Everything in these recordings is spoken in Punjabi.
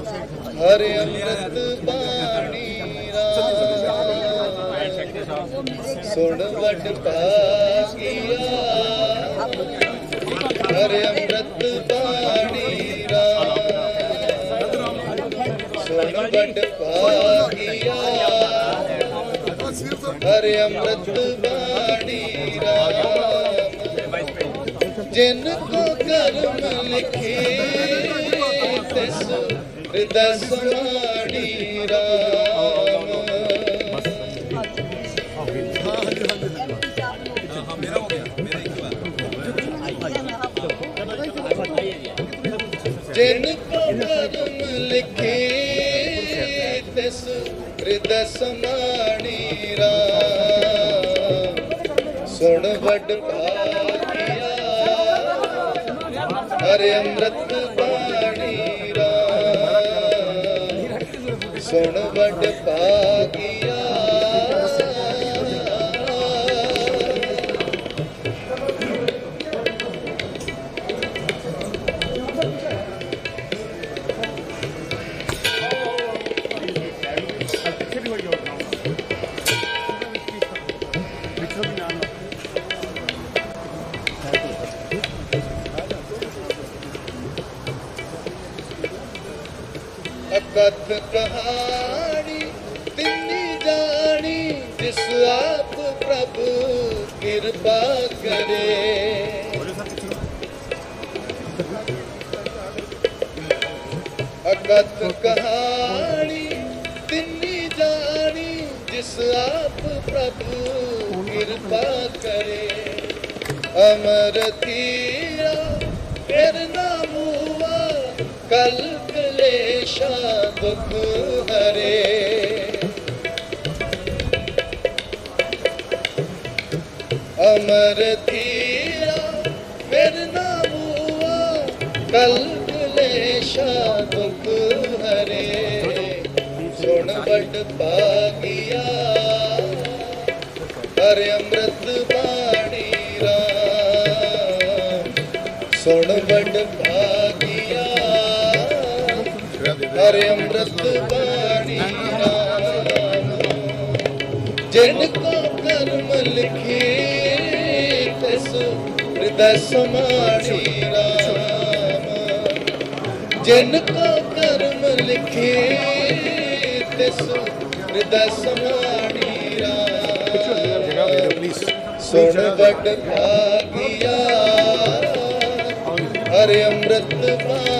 ਹਰ ਅੰਮ੍ਰਿਤ ਬਾਣੀ ਰਾਮ। ਸੁਣ ਵਟ ਪਾਗਿਆ ਹਰ ਅੰਮ੍ਰਿਤ ਬਾਣੀ ਰਾਮ। ਸੁਣ ਵਟ ਪਾਗਿਆ ਹਰ ਅੰਮ੍ਰਿਤ ਬਾਣੀ ਰਾਮ। ਜਿਨ ਕੋ ਕਰਮ ਲਿਖੇ ਹਿਰਦੈ ਸਮਾਣੀ ਰਾਮ ਜਿਨ ਕੋ ਕਰਮ ਲਿਖੇ ਤਿਸ ਹਿਰਦੈ ਸਮਾਣੀ ਰਾਮ ਸੁਣ ਵੱਡ ਭਾਗਿਆ ਹਰੇ ਅੰਮ੍ਰਿਤ ਸੁਣ ਵੱਡ ਭਾਗਿਆ। ਅਕਥ ਕਹਾਣੀ ਤਿੰਨੀ ਜਾਣੀ, ਜਿਸ ਆਪ ਪ੍ਰਭ ਕਿਰਪਾ ਕਰੇ। ਅਕਥ ਕਹਾਣੀ ਤਿੰਨੀ ਜਾਣੀ, ਜਿਸ ਆਪ ਪ੍ਰਭ ਕਿਰਪਾ ਕਰੇ। ਅਮਰ ਤੀਰਾ ਫਿਰ ਨਾ ਮੂਆ ਕਲ ਕਲੇਸ਼ਾ ਦੁਖ ਹਰੇ ਅਮਰ ਥੀਰਾ ਫਿਰ ਨਾ ਮੂਆ ਕਲ ਕਲੇਸ਼ਾ ਦੁਖ ਹਰੇ ਸੁਣ ਬੜ ਪਾਗਿਆ ਹਰ ਅੰਮ੍ਰਿਤ ਬਾਣੀ ਰਾਮ ਸੁਣ ਬੜ ਭਾਗਿਆ ਹਰ ਅੰਮ੍ਰਿਤ ਬਾਣੀ ਰਾਮ। ਜਿਨ ਕੋ ਕਰਮ ਲਿਖੇ ਤਿਸ ਹਿਰਦੈ ਸਮਾਣੀ ਰਾਮ। ਜਿਨ ਕੋ ਕਰਮ ਲਿਖੇ ਤਿਸ ਹਿਰਦੈ ਸਮਾਣੀ ਰਾਮ। ਸੁਣ ਵੱਡ ਭਾਗਿਆ, ਹਰਿ ਅੰਮ੍ਰਿਤ ਬਾਣੀ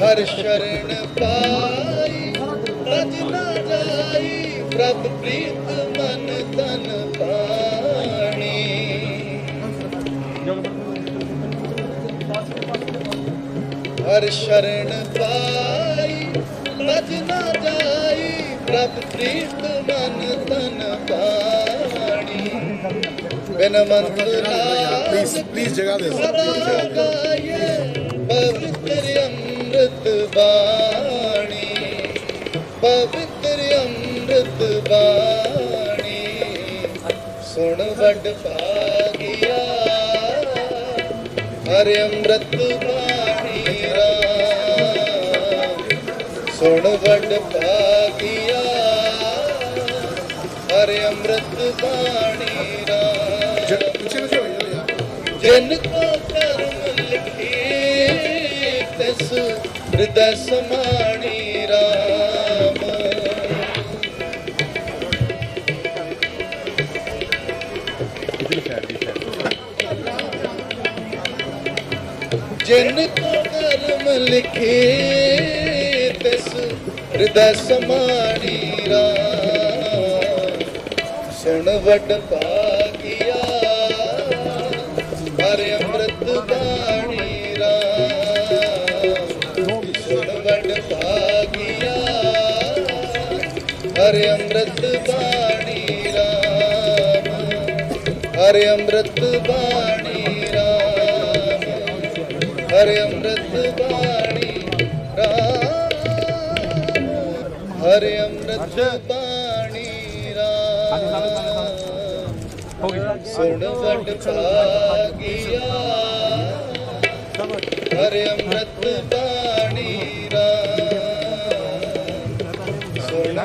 ਹਰ ਸ਼ਰਨ ਪਾਈ ਰਜ ਨਾ ਜਾਈ ਪ੍ਰਭ ਪ੍ਰੀਤ ਮਨ ਤਨ ਪਾਣੀ। ਹਰ ਸ਼ਰਨ ਪਾਈ ਰਜ ਨਾ ਜਾਈ ਪ੍ਰਭ ਪ੍ਰੀਤ ਮਨ ਤਨ ਪਾਣੀ। ਬਿਨ ਮੰਤਰਾ ਪਲੀਜ਼ ਪਲੀਜ਼ ਜਗ੍ਹਾ ਦੇ ਸਦਾ ਗਾਏ ਪਵਿੱਤਰ ਬਾਣੀ ਪਵਿੱਤਰ ਅੰਮ੍ਰਿਤ ਬਾਣੀ ਸੁਣ ਵੱਡ ਭਾਗਿਆ ਹਰਿ ਅੰਮ੍ਰਿਤ ਬਾਣੀ ਰਾਮ ਸੁਣ ਵੱਡ ਭਾਗਿਆ ਹਰਿ ਅੰਮ੍ਰਿਤ ਬਾਣੀ ਰਾਮ ਜਿਨ ਕੋ ਹਿਰਦੈ ਸਮਾਣੀ ਰਾਮ। ਜਿਨ ਕੋ ਕਰਮ ਲਿਖੇ ਤਿਸ ਹਿਰਦੈ ਸਮਾਣੀ ਰਾਮ। ਸੁਣ ਵੱਡ ਪਾ ਹਰਿ ਅੰਮ੍ਰਿਤ ਬਾਣੀ ਰਾਮ ਹਰਿ ਅੰਮ੍ਰਿਤ ਬਾਣੀ ਰਾਮ ਹਰਿ ਅੰਮ੍ਰਿਤ ਬਾਣੀ ਰਾਮ ਹਰਿ ਅੰਮ੍ਰਿਤ ਬਾਣੀ ਰਾਮ ਸੁਣ ਵਡ ਭਾਗਿਆ ਹਰਿ ਅੰਮ੍ਰਿਤ ਬਾਣੀ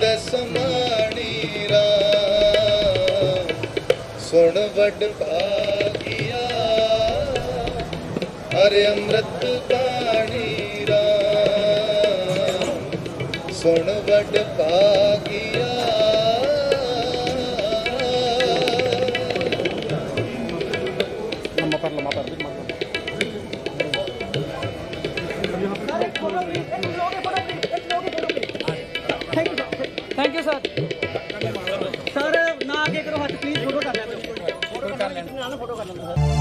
ਹਿਰਦੈ ਸਮਾਣੀ ਸੁਣ ਵਡ ਭਾਗਿਆ। ਹਰਿ ਅੰਮ੍ਰਿਤ ਬਾਣੀ ਰਾਮ ਸੁਣ ਵਡ ਭਾਗਿਆ ਸਰ ਨਾ ਅੱਗੇ ਕਰੋ ਹੱਥ ਪਲੀਜ਼ ਫੋਟੋ ਕਰ